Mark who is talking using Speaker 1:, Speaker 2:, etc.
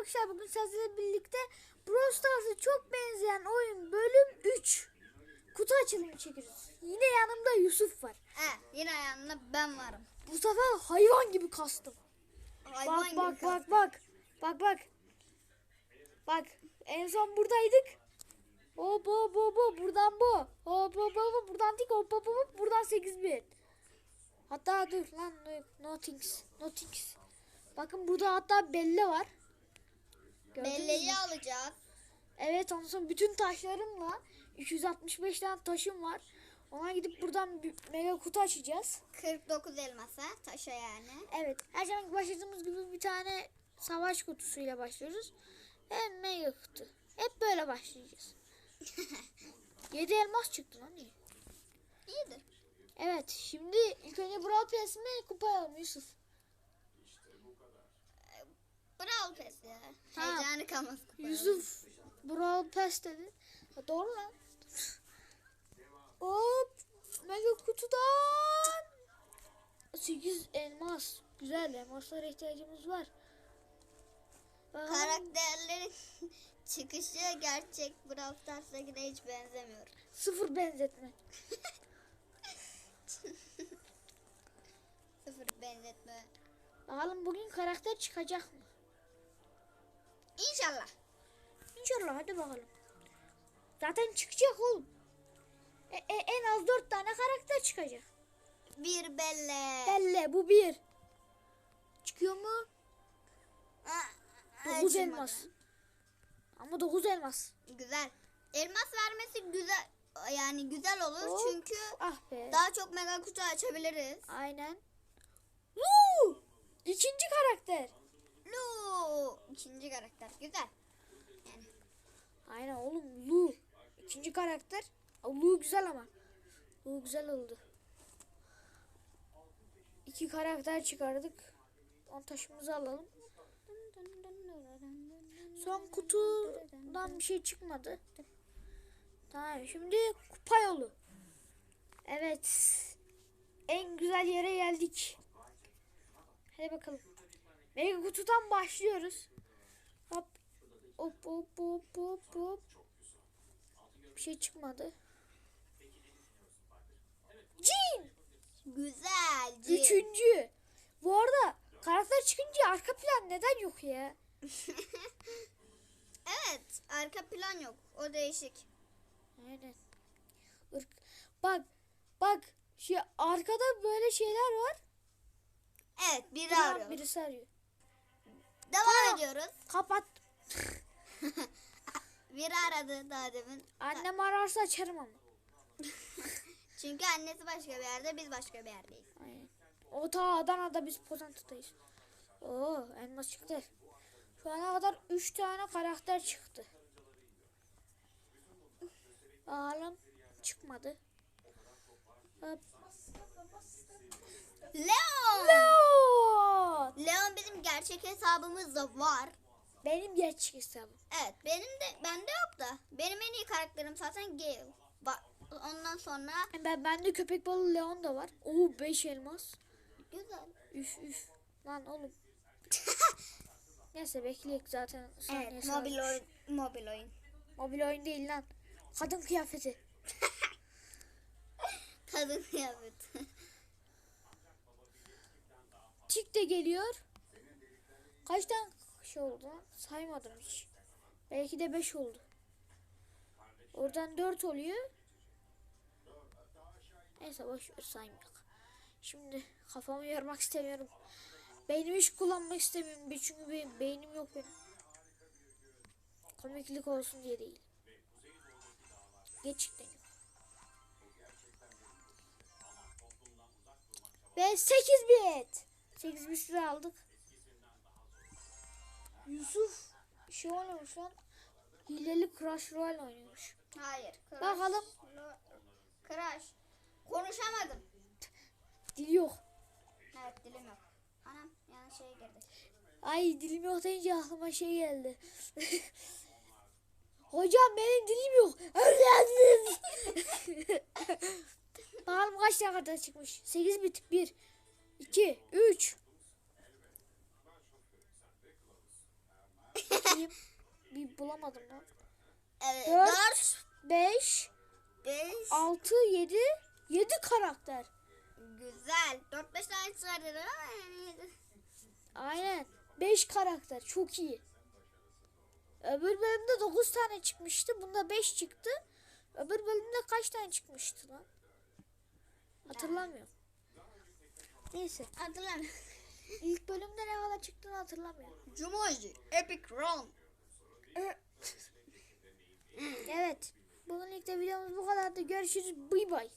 Speaker 1: arkadaşlar bugün sizlerle birlikte Brawl Stars'a çok benzeyen oyun bölüm 3 kutu açılımı çekiyoruz. Yine yanımda Yusuf var.
Speaker 2: He, yine yanında ben varım.
Speaker 1: Bu sefer hayvan gibi kastım.
Speaker 2: Hayvan
Speaker 1: Bak
Speaker 2: gibi
Speaker 1: bak
Speaker 2: kal-
Speaker 1: bak bak. Bak bak. Bak en son buradaydık. Hop hop hop hop buradan bu. Hop hop hop buradan tik hop hop hop buradan 8000. Hatta dur lan nothings nothings. Bakın burada hatta belle var.
Speaker 2: Alacağız.
Speaker 1: Evet ondan sonra bütün taşlarımla 265 tane taşım var. Ona gidip buradan bir mega kutu açacağız.
Speaker 2: 49 elmasa taşa yani.
Speaker 1: Evet her zaman başladığımız gibi bir tane savaş kutusuyla başlıyoruz. Ve mega kutu. Hep böyle başlayacağız. 7 elmas çıktı lan iyi.
Speaker 2: İyidir.
Speaker 1: Evet şimdi ilk önce Brawl Pass mi kupayalım Yusuf?
Speaker 2: Brawl Pass ya.
Speaker 1: Ha.
Speaker 2: Heyecanı kalmaz.
Speaker 1: Yusuf Brawl Pass dedi. Ha, doğru lan. Hop mega kutudan 8 elmas. Güzel elmaslara ihtiyacımız var. Bakalım.
Speaker 2: Karakterlerin çıkışı gerçek Brawl Stars'takine hiç benzemiyor.
Speaker 1: Sıfır benzetme.
Speaker 2: Sıfır benzetme.
Speaker 1: Bakalım bugün karakter çıkacak mı?
Speaker 2: İnşallah.
Speaker 1: İnşallah hadi bakalım. Zaten çıkacak oğlum. E, e, en az dört tane karakter çıkacak.
Speaker 2: Bir belle.
Speaker 1: Elle bu bir. Çıkıyor mu?
Speaker 2: Ah,
Speaker 1: Dokuz
Speaker 2: açılmadı.
Speaker 1: elmas. Ama dokuz elmas.
Speaker 2: Güzel. Elmas vermesi güzel. Yani güzel olur
Speaker 1: Hop.
Speaker 2: çünkü
Speaker 1: Ah be.
Speaker 2: daha çok mega kutu açabiliriz.
Speaker 1: Aynen. Lu! İkinci karakter.
Speaker 2: Lu. İkinci karakter. Güzel.
Speaker 1: Aynen oğlum Lu. İkinci karakter. Lu güzel ama. Lu güzel oldu. İki karakter çıkardık. On taşımızı alalım. Son kutudan bir şey çıkmadı. Tamam şimdi kupa yolu. Evet. En güzel yere geldik. Hadi bakalım. Mega kutudan başlıyoruz. Hop. Hop hop hop hop hop. Bir şey çıkmadı. Cin.
Speaker 2: Güzel.
Speaker 1: Üçüncü. Bu arada karakter çıkınca arka plan neden yok ya?
Speaker 2: Evet. Arka plan yok. O değişik.
Speaker 1: Aynen. Irk. Bak bak şey arkada böyle şeyler var.
Speaker 2: Evet. Biri
Speaker 1: Tamam,
Speaker 2: arıyor.
Speaker 1: birisi arıyor.
Speaker 2: Ediyoruz.
Speaker 1: Kapat.
Speaker 2: Biri aradı daha demin.
Speaker 1: Annem ararsa açarım ama.
Speaker 2: Çünkü annesi başka bir yerde biz başka bir yerdeyiz.
Speaker 1: Aynen. O ta Adana'da biz Pozantı'dayız. Oo elmas çıktı. Şu ana kadar 3 tane karakter çıktı. Bakalım çıkmadı. Hop.
Speaker 2: Leon.
Speaker 1: Leon!
Speaker 2: Leon bizim gerçek hesabımızda var.
Speaker 1: Benim gerçek hesabım.
Speaker 2: Evet benim de bende yok da. Benim en iyi karakterim zaten Gale. Bak ondan sonra
Speaker 1: Ben bende köpek balığı Leon da var. Oo 5 elmas.
Speaker 2: güzel.
Speaker 1: Üf üf. Lan oğlum. Neyse bekleyek zaten.
Speaker 2: Evet
Speaker 1: saniyesi
Speaker 2: mobil oyun. Mobil oyun.
Speaker 1: Mobil oyun değil lan. Kadın kıyafeti.
Speaker 2: Kadın kıyafet.
Speaker 1: Tik de geliyor. Kaç tane şey oldu? Saymadım hiç. Belki de 5 oldu. Oradan 4 oluyor. Neyse boş ver saymayalım. Şimdi kafamı yormak istemiyorum. Beynimi hiç kullanmak istemiyorum. Çünkü benim beynim yok benim. Komiklik olsun diye değil. Gerçekten yok. Ve 8 bit. 8 bit lira aldık. Yusuf şey oynuyormuş lan. Hileli Crash Royale oynuyormuş.
Speaker 2: Hayır. Crash.
Speaker 1: Bakalım.
Speaker 2: Crash. Konuşamadım.
Speaker 1: Dil yok.
Speaker 2: Evet dilim yok. Anam yanlış şeye girdi.
Speaker 1: Ay dilim yok deyince aklıma şey geldi. Hocam benim dilim yok. Bakalım kaç tane kadar çıkmış. 8 bit. 1, 2, 3. bakayım. Bir bulamadım lan.
Speaker 2: Evet.
Speaker 1: Dört.
Speaker 2: 4
Speaker 1: 5,
Speaker 2: 5
Speaker 1: 6, 7. 7 karakter.
Speaker 2: Güzel. 4-5 tane var dedim ama yani.
Speaker 1: Aynen. 5 karakter. Çok iyi. Öbür bölümde 9 tane çıkmıştı. Bunda 5 çıktı. Öbür bölümde kaç tane çıkmıştı lan? Hatırlamıyorum. Neyse.
Speaker 2: Hatırlamıyorum.
Speaker 1: İlk bölümde ne kadar çıktığını hatırlamıyorum.
Speaker 2: Jumanji Epic Run.
Speaker 1: Evet. Bugünlük de videomuz bu kadardı. Görüşürüz. Bay bay.